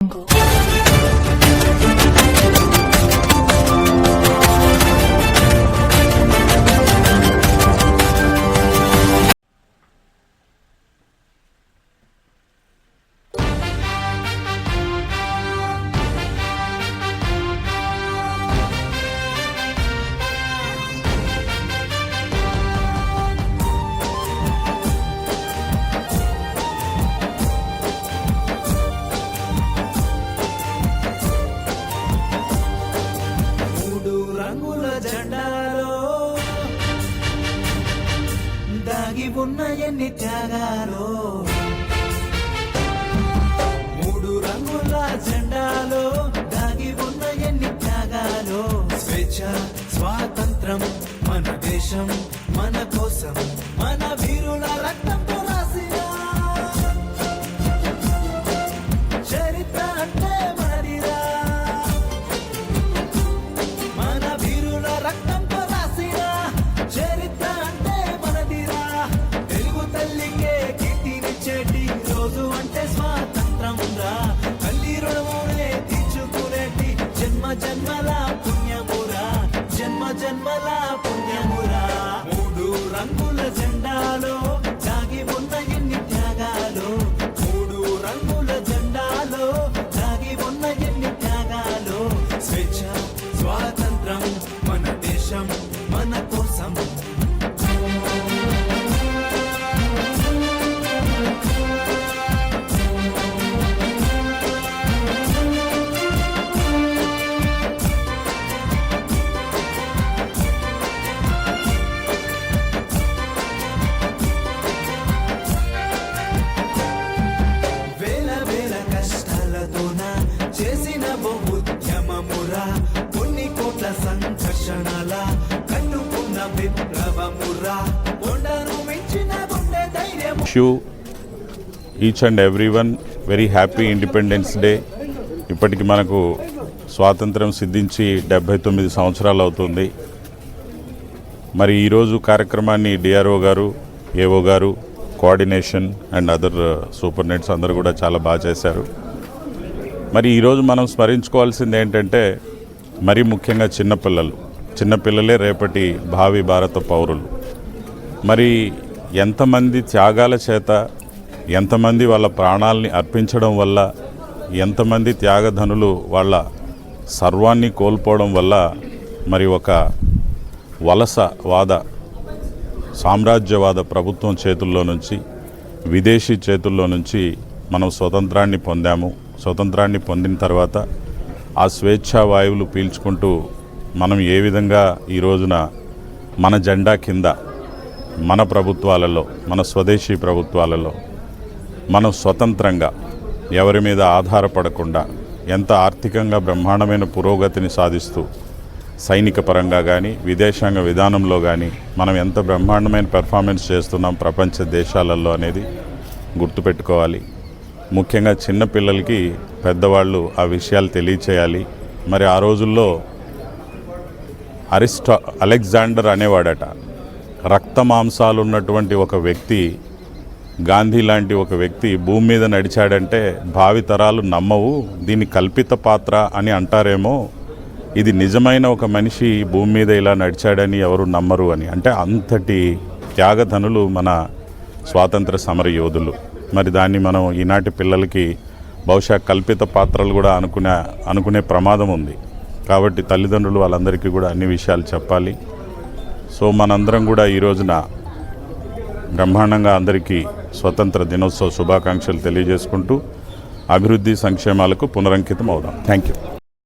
మూడు దాగి ఎన్ని త్యాగాలో? మూడు రంగుల జెండాలో దాగి ఉన్న ఎన్ని త్యాగాలో? స్వేచ్ఛ స్వాతంత్రం మన దేశం మన కోసం రోజు అంటే స్వాతంత్రం రా తల్లి రుణమునే తీర్చుకునేటి జన్మ జన్మల పుణ్యమురా? జన్మ జన్మల చేసిన బహుద్యమమురా కొన్ని కోట్ల సంఘర్షణల కన్నుకున్న విప్లవమురా. కొండను మించిన గుండె ధైర్యం each and every one very happy independence day ఇప్పటికి మనకు స్వాతంత్రం సిద్ధించి డెబ్భై తొమ్మిది సంవత్సరాలు అవుతుంది. మరి ఈరోజు కార్యక్రమాన్ని డిఆర్ఓ గారు ఏఓ గారు కోఆర్డినేషన్ అండ్ అదర్ సూపర్నెట్స్ అందరూ కూడా చాలా బాగా చేశారు. మరి ఈరోజు మనం స్మరించుకోవాల్సింది ఏంటంటే మరి ముఖ్యంగా చిన్నపిల్లలు చిన్నపిల్లలే రేపటి భావి భారత పౌరులు. మరి ఎంతమంది త్యాగాల చేత ఎంతమంది వాళ్ళ ప్రాణాలని అర్పించడం వల్ల ఎంతమంది త్యాగధనులు వాళ్ళ సర్వాన్ని కోల్పోవడం వల్ల మరి ఒక వలసవాద సామ్రాజ్యవాద ప్రభుత్వం చేతుల్లో నుంచి విదేశీ చేతుల్లో నుంచి మనం స్వతంత్రాన్ని పొందాము. స్వతంత్రాన్ని పొందిన తర్వాత ఆ స్వేచ్ఛా వాయువులు పీల్చుకుంటూ మనం ఏ విధంగా ఈ రోజున మన జెండా కింద మన ప్రభుత్వాలలో మన స్వదేశీ ప్రభుత్వాలలో మనం స్వతంత్రంగా ఎవరి మీద ఆధారపడకుండా ఎంత ఆర్థికంగా బ్రహ్మాండమైన పురోగతిని సాధిస్తూ సైనిక పరంగా కానీ విదేశాంగ విధానంలో కానీ మనం ఎంత బ్రహ్మాండమైన పెర్ఫార్మెన్స్ చేస్తున్నాం ప్రపంచ దేశాలలో అనేది గుర్తుపెట్టుకోవాలి. ముఖ్యంగా చిన్న పిల్లలకి పెద్దవాళ్ళు ఆ విషయాలు తెలియచేయాలి. మరి ఆ రోజుల్లో అరిస్టా అలెగ్జాండర్ అనేవాడట. రక్త మాంసాలు ఉన్నటువంటి ఒక వ్యక్తి గాంధీ లాంటి ఒక వ్యక్తి భూమి మీద నడిచాడంటే భావితరాలు నమ్మవు దీన్ని కల్పిత పాత్ర అని అంటారేమో. ఇది నిజమైన ఒక మనిషి భూమి మీద ఇలా నడిచాడని ఎవరు నమ్మరు అని. అంటే అంతటి త్యాగధనులు మన స్వాతంత్ర సమర యోధులు మరి దాన్ని మనం ఈనాటి పిల్లలకి బహుశా కల్పిత పాత్రలు కూడా అనుకునే అనుకునే ప్రమాదం ఉంది. కాబట్టి తల్లిదండ్రులు వాళ్ళందరికీ కూడా అన్ని విషయాలు చెప్పాలి. సో మనందరం కూడా ఈ రోజున బ్రహ్మాండంగా అందరికీ స్వతంత్ర దినోత్సవ శుభాకాంక్షలు తెలియజేసుకుంటూ అభివృద్ధి సంక్షేమాలకు పునరంకితం అవుదాం. Thank you.